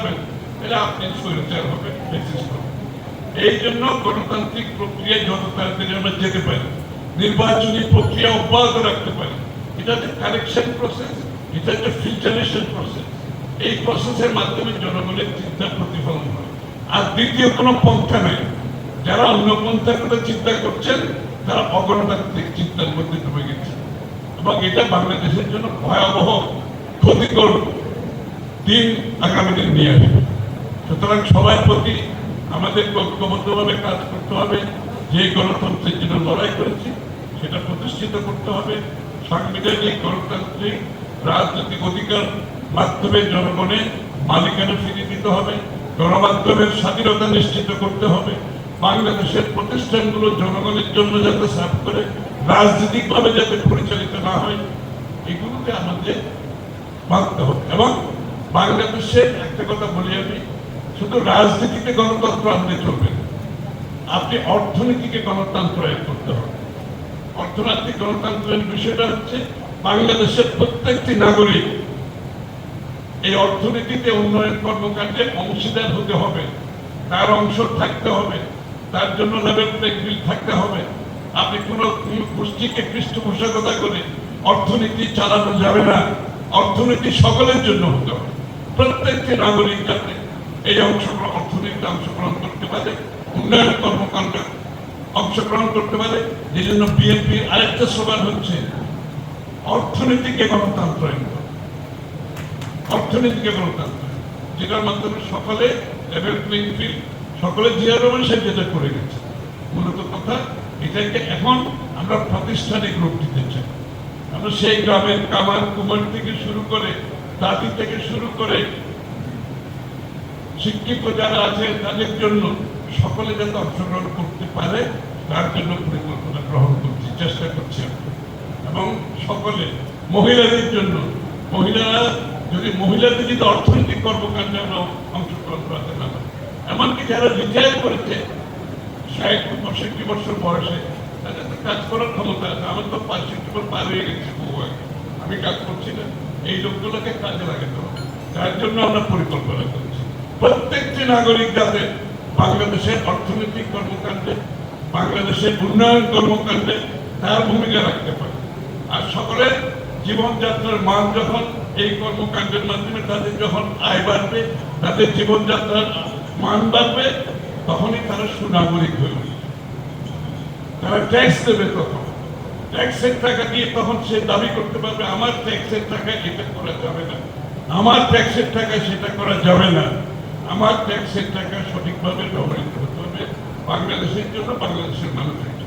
ছাড়বেন তাহলে আপনি স্বৈরাচার হবেন এই জন্য গণতান্ত্রিক প্রক্রিয়ায় যত তাড়াতাড়ি আমরা যেতে পারি। নির্বাচনী প্রক্রিয়া অব্যাহত রাখতে পারি। এটা হচ্ছে কারেকশন প্রসেস এটা হচ্ছে ফিল্টারেশন প্রসেস এই প্রসেসের মাধ্যমে জনগণের চিন্তা প্রতিফলন হয়। আর দ্বিতীয় কোনো পন্থা নেই। যারা অন্য পন্থার কথা চিন্তা করছেন, তারা অগণতান্ত্রিক চিন্তার মধ্যে ডুবে গেছে এবং এটা বাংলাদেশের জন্য ভয়াবহ, ক্ষতিকর দিন আগামী নিয়ে আসবে। সুতরাং সবার প্রতি আমাদের ঐক্যবদ্ধভাবে কাজ করতে হবে। যে গণতন্ত্রের জন্য লড়াই করেছি, সেটা প্রতিষ্ঠিত করতে হবে। সাংবিধানিক গণতান্ত্রিক রাজনৈতিক অধিকার মাধ্যমে জনগণের মালিকানা ফিরিয়ে দিতে হবে। গণমাধ্যমের স্বাধীনতা নিশ্চিত করতে হবে। বাংলাদেশের প্রতিষ্ঠানগুলো জনগণের জন্য যাতে সার্ভ করে, রাজনৈতিকভাবে যাতে পরিচালিত না হয়, এগুলোকে আমাদের মানতে হবে। এবং বাংলাদেশে একটা কথা বলি আমি, শুধু রাজনীতিতে গণতন্ত্র আনলে চলবে না। আপনি অর্থনীতিকে গণতন্ত্রায়ন করতে হবে। অর্থনৈতিক গণতন্ত্রের বিষয়টা হচ্ছে বাংলাদেশের প্রত্যেকটি নাগরিক এই অর্থনীতিতে উন্নয়ন কর্মকাণ্ডে অংশীদার হতে হবে। তার অংশ থাকতে হবে। তার জন্য ফিল্ড থাকতে হবে। আপনি কোনো গোষ্ঠীকে পৃষ্ঠপোষকতা করে অর্থনীতি চালানো যাবে না। অর্থনীতি সকলের জন্য হতে হবে। প্রত্যেকটি নাগরিক যাতে এই অংশগ্রহণ অর্থনীতিতে অংশগ্রহণ করতে পারে, উন্নয়ন কর্মকাণ্ডে অংশগ্রহণ করতে পারে যে জন্য বিএনপির আরেকটা স্লোগান হচ্ছে, অর্থনীতিকে গণতন্ত্রায়ন অর্থনীতিকে গণতন্ত্র যেটার মাধ্যমে সকলে লেভেল প্লেইং ফিল্ড সকলে জিয়া রহমান সাহেব যেটা করে গেছে। মূলত কথা, এটাকে এখন আমরা প্রাতিষ্ঠানিক রূপ দিতে চাই। আমরা সেই গ্রামের কামার কুমার থেকে শুরু করে দাদি থেকে শুরু করে শিক্ষিত যারা আছে তাদের জন্য সকলে যাতে অংশগ্রহণ করতে পারে, তার জন্য পরিকল্পনা গ্রহণ করছি, চেষ্টা করছি এবং সকলে মহিলাদের জন্য, মহিলারা যদি মহিলাদের যদি অর্থনৈতিক কর্মকাণ্ডে আমরা অংশগ্রহণ করাতে না পারি, এমনকি যারা রিটায়ার করেছে, ষাট পঁয়ষট্টি বছর বয়সে, তাদের কাজ করার ক্ষমতা আছে, আমার তো পঁয়ষট্টি বছর পার হয়ে গেছে বহু আগে। আমি কাজ করছি না। এই লোকগুলোকে কাজে লাগাতে তার জন্য আমরা পরিকল্পনা করছি। প্রত্যেকটি নাগরিক যাতে বাংলাদেশের অর্থনৈতিক কর্মকাণ্ডে বাংলাদেশের উন্নয়ন কর্মকাণ্ডে তার ভূমিকা রাখতে পারে। আর সকলের জীবনযাত্রার মান যখন এই কর্মকাণ্ডের মাধ্যমে তাদের যখন আয় বাড়বে, তাদের জীবনযাত্রার মান বাড়বে, তখনই তারা সুনাগরিক হয়ে তারা ট্যাক্স দেবে তখন ট্যাক্সের টাকা দিয়ে তখন সে দাবি করতে পারবে, আমার ট্যাক্সের টাকা এটা করা যাবে না আমার ট্যাক্সের টাকা সেটা করা যাবে না আমার ট্যাক্সের টাকা সঠিকভাবে ব্যবহৃত হতে হবে বাংলাদেশের জন্য বাংলাদেশের মানুষের।